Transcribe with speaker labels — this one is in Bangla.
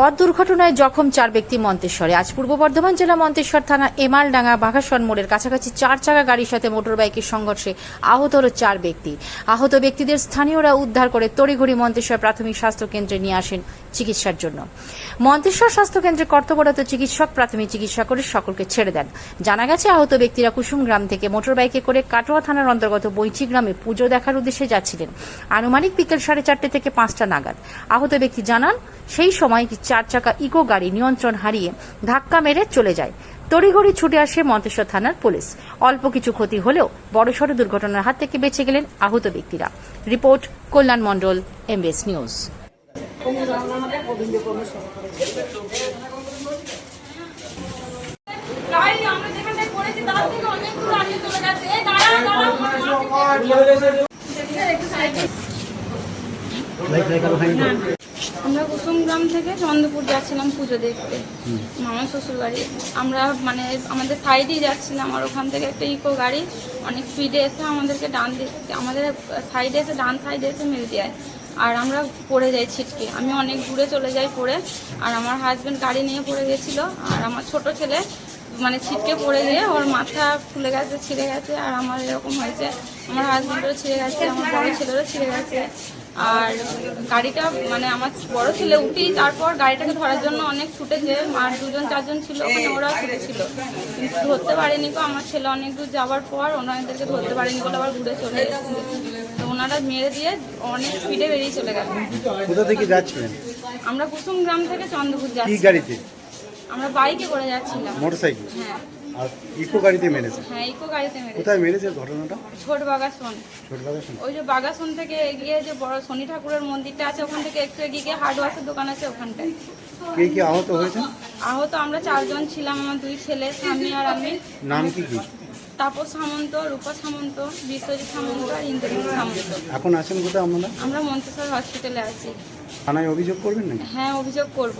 Speaker 1: পথ দুর্ঘটনায় জখম চার ব্যক্তি মন্তেশ্বরে। আজ পূর্ব বর্ধমান জেলা মন্তেশ্বর থানা এমালডাঙ্গা বাঘাসন মোড়ের কাছাকাছি চার চাকা গাড়ির সাথে মোটরবাইকের সংঘর্ষে আহত হল চার ব্যক্তি। আহত ব্যক্তিদের স্থানীয়রা উদ্ধার করে তড়িঘড়ি মন্তেশ্বর প্রাথমিক স্বাস্থ্য কেন্দ্রে নিয়ে আসেন চিকিৎসার জন্য। মন্তেশ্বর স্বাস্থ্য কেন্দ্রে কর্তব্যরত চিকিৎসক প্রাথমিক চিকিৎসা করে সকলকে ছেড়ে দেন। জানা গেছে, আহত ব্যক্তিরা কুসুম গ্রাম থেকে মোটরবাইকে করে কাটোয়া থানার অন্তর্গত বৈচি গ্রামে পুজো দেখার উদ্দেশ্যে যাচ্ছিলেন। আনুমানিক বিকেল সাড়ে চারটে থেকে পাঁচটা নাগাদ। আহত ব্যক্তি জানান, সেই সময় চার চাকা ইকো গাড়ি নিয়ন্ত্রণ হারিয়ে ধাক্কা মেরে চলে যায়। তড়িঘড়ি ছুটে আসে মন্তেশ্বর থানার পুলিশ। অল্প কিছু ক্ষতি হলেও বড়সড় দুর্ঘটনার হাত থেকে বেঁচে গেলেন আহত ব্যক্তিরা। Report Kalyan Mondal, MBS news.
Speaker 2: আমরা কুসুমগ্রাম থেকে চন্দ্রপুর যাচ্ছিলাম পুজো দেখতে। মামা শ্বশুর বাড়ি আমরা মানে আমাদের সাইডেই যাচ্ছিলাম আর ওখান থেকে একটা ইকো গাড়ি, অনেক স্পিডে এসে আমাদেরকে ডান আমাদের সাইডে এসে ডান সাইডে এসে মেরে দেয় আর আমরা পড়ে যাই ছিটকে। আমি অনেক দূরে চলে যাই পড়ে, আর আমার হাজব্যান্ড গাড়ি নিয়ে পড়ে গেছিল, আর আমার ছোট ছেলে মানে ছিটকে পড়ে গিয়ে ওর মাথা ফুলে গেছে, ছিঁড়ে গেছে, আর আমার এরকম হয়েছে, আমার হাজব্যান্ডও ছিঁড়ে গেছে, আমার বড় ছেলেরও ছিঁড়ে গেছে। আর গাড়িটা মানে আমার বড় ছেলে উঠি তারপর গাড়িটাকে ধরার জন্য অনেক ছুটেছে আর দুজন চারজন ছিল ওখানে ওরা ছুটেছিল। কিন্তু ধরতে পারেনি গো আমার ছেলে অনেক দূর যাওয়ার পর ওনাদেরকে ধরতে পারেনি বলে আবার ঘুরে চলে তো ওনারা মেরে দিয়ে অনেক স্পিডে বেরিয়ে চলে গেল।
Speaker 3: কোথা থেকে যাচ্ছিলেন?
Speaker 2: আমরা কুসুম গ্রাম থেকে চন্দ্রপুর যাচ্ছি।
Speaker 3: গাড়িতে?
Speaker 2: আমরা বাইকে করে যাচ্ছিলাম।
Speaker 3: মোটরসাইকেল?
Speaker 2: হ্যাঁ।
Speaker 3: আর ইকো গাড়িতে মেরেছে?
Speaker 2: হ্যাঁ ইকো গাড়িতে মেরেছে।
Speaker 3: কোথায় মেরেছে ঘটনাটা?
Speaker 2: ছোট বাগাসন।
Speaker 3: ছোট বাগাসন।
Speaker 2: ওই যে বাগাসন থেকে এগিয়ে যে বড় শনি ঠাকুরের মন্দিরটা আছে ওখান থেকে একটু এগিয়ে গিয়ে হার্ডওয়ার্সের দোকান আছে ওখানটায়।
Speaker 3: কে কি আহত হয়েছে?
Speaker 2: আহত আমরা চারজন ছিলাম আমার দুই ছেলে স্বামী আর আমি।
Speaker 3: নাম কি কি?
Speaker 2: তাপস সামন্ত রূপা সামন্ত বিশ্বজিৎ সামন্ত আর ইন্দ্রজিৎ সামন্ত।
Speaker 3: এখন আছেন কোথায় আপনারা?
Speaker 2: আমরা মন্তেশ্বর হসপিটালে আছি।
Speaker 3: থানায় অভিযোগ করবেন
Speaker 2: হ্যাঁ অভিযোগ করব।